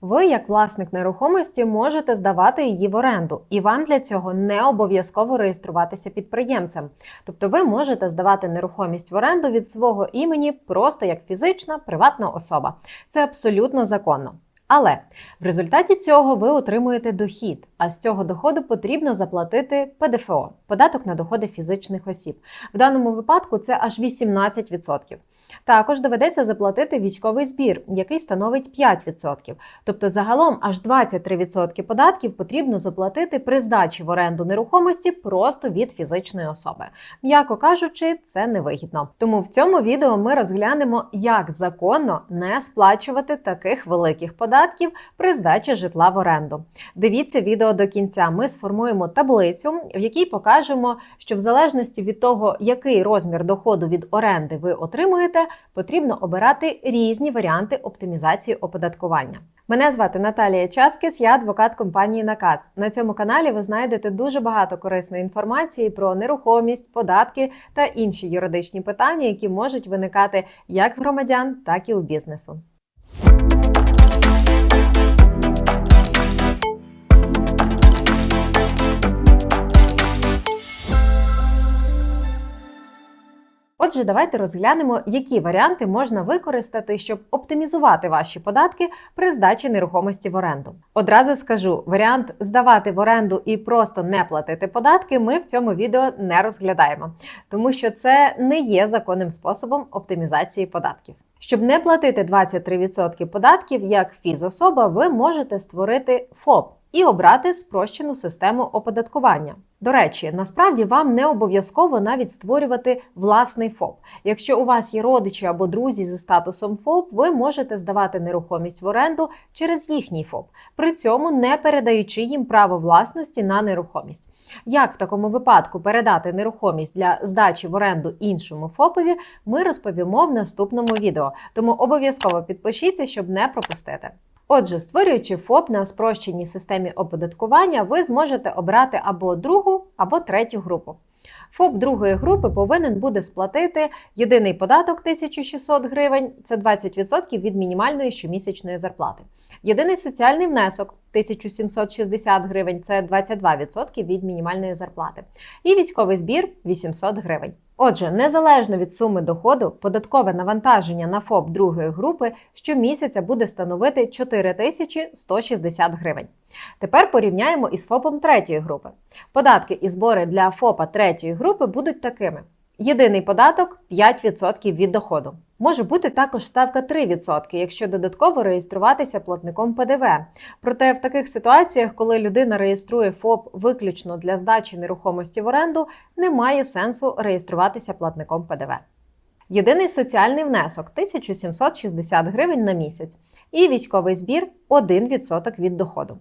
Ви, як власник нерухомості, можете здавати її в оренду, і вам для цього не обов'язково реєструватися підприємцем. Тобто ви можете здавати нерухомість в оренду від свого імені просто як фізична приватна особа. Це абсолютно законно. Але в результаті цього ви отримуєте дохід, а з цього доходу потрібно заплатити ПДФО податок на доходи фізичних осіб. В даному випадку це аж 18%. Також доведеться заплатити військовий збір, який становить 5%. Тобто загалом аж 23% податків потрібно заплатити при здачі в оренду нерухомості просто від фізичної особи. М'яко кажучи, це невигідно. Тому в цьому відео ми розглянемо, як законно не сплачувати таких великих податків при здачі житла в оренду. Дивіться відео до кінця. Ми сформуємо таблицю, в якій покажемо, що в залежності від того, який розмір доходу від оренди ви отримуєте, потрібно обирати різні варіанти оптимізації оподаткування. Мене звати Наталія Чацкіс, я адвокат компанії Наказ. На цьому каналі ви знайдете дуже багато корисної інформації про нерухомість, податки та інші юридичні питання, які можуть виникати як в громадян, так і у бізнесу. Отже, давайте розглянемо, які варіанти можна використати, щоб оптимізувати ваші податки при здачі нерухомості в оренду. Одразу скажу, варіант здавати в оренду і просто не платити податки ми в цьому відео не розглядаємо, тому що це не є законним способом оптимізації податків. Щоб не платити 23% податків як фізособа, ви можете створити ФОП і обрати спрощену систему оподаткування. До речі, насправді вам не обов'язково навіть створювати власний ФОП. Якщо у вас є родичі або друзі зі статусом ФОП, ви можете здавати нерухомість в оренду через їхній ФОП, при цьому не передаючи їм право власності на нерухомість. Як в такому випадку передати нерухомість для здачі в оренду іншому ФОПові, ми розповімо в наступному відео. Тому обов'язково підпишіться, щоб не пропустити. Отже, створюючи ФОП на спрощеній системі оподаткування, ви зможете обрати або другу, або третю групу. ФОП другої групи повинен буде сплатити єдиний податок 1600 гривень, це 20% від мінімальної щомісячної зарплати. Єдиний соціальний внесок 1760 гривень, це 22% від мінімальної зарплати. І військовий збір 800 гривень. Отже, незалежно від суми доходу, податкове навантаження на ФОП другої групи щомісяця буде становити 4160 гривень. Тепер порівняємо із ФОПом третьої групи. Податки і збори для ФОПа третьої групи будуть такими: єдиний податок 5% від доходу. Може бути також ставка 3%, якщо додатково реєструватися платником ПДВ. Проте в таких ситуаціях, коли людина реєструє ФОП виключно для здачі нерухомості в оренду, немає сенсу реєструватися платником ПДВ. Єдиний соціальний внесок 1760 гривень на місяць і військовий збір 1% від доходу.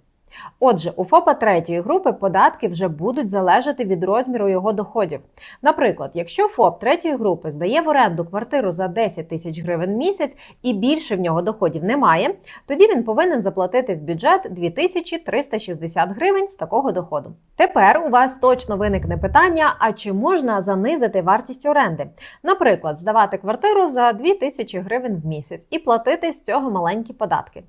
Отже, у ФОПа третьої групи податки вже будуть залежати від розміру його доходів. Наприклад, якщо ФОП третьої групи здає в оренду квартиру за 10 тисяч гривень в місяць і більше в нього доходів немає, тоді він повинен заплатити в бюджет 2360 гривень з такого доходу. Тепер у вас точно виникне питання: а чи можна занизити вартість оренди? Наприклад, здавати квартиру за 2000 гривень в місяць і платити з цього маленькі податки.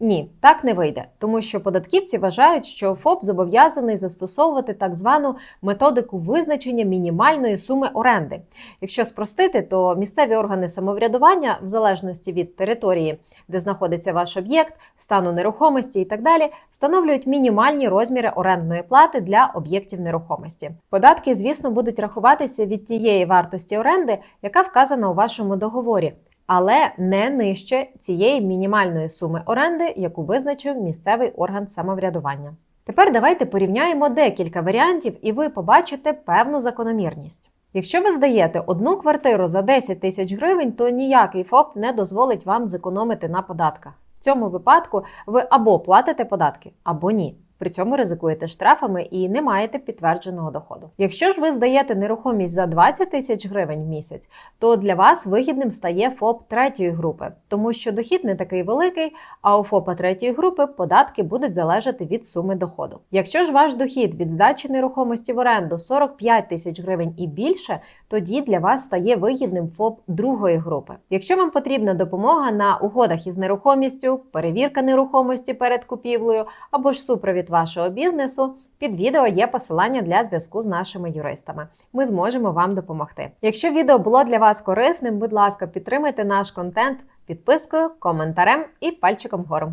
Ні, так не вийде, тому що податківці вважають, що ФОП зобов'язаний застосовувати так звану методику визначення мінімальної суми оренди. Якщо спростити, то місцеві органи самоврядування, в залежності від території, де знаходиться ваш об'єкт, стану нерухомості і так далі, встановлюють мінімальні розміри орендної плати для об'єктів нерухомості. Податки, звісно, будуть рахуватися від тієї вартості оренди, яка вказана у вашому договорі але не нижче цієї мінімальної суми оренди, яку визначив місцевий орган самоврядування. Тепер давайте порівняємо декілька варіантів, і ви побачите певну закономірність. Якщо ви здаєте одну квартиру за 10 тисяч гривень, то ніякий ФОП не дозволить вам зекономити на податках. В цьому випадку ви або платите податки, або ні. При цьому ризикуєте штрафами і не маєте підтвердженого доходу. Якщо ж ви здаєте нерухомість за 20 тисяч гривень в місяць, то для вас вигідним стає ФОП третьої групи, тому що дохід не такий великий, а у ФОПа третьої групи податки будуть залежати від суми доходу. Якщо ж ваш дохід від здачі нерухомості в оренду 45 тисяч гривень і більше, тоді для вас стає вигідним ФОП другої групи. Якщо вам потрібна допомога на угодах із нерухомістю, перевірка нерухомості перед купівлею або ж супровід вашого бізнесу. Під відео є посилання для зв'язку з нашими юристами. Ми зможемо вам допомогти. Якщо відео було для вас корисним, будь ласка, підтримайте наш контент підпискою, коментарем і пальчиком вгору.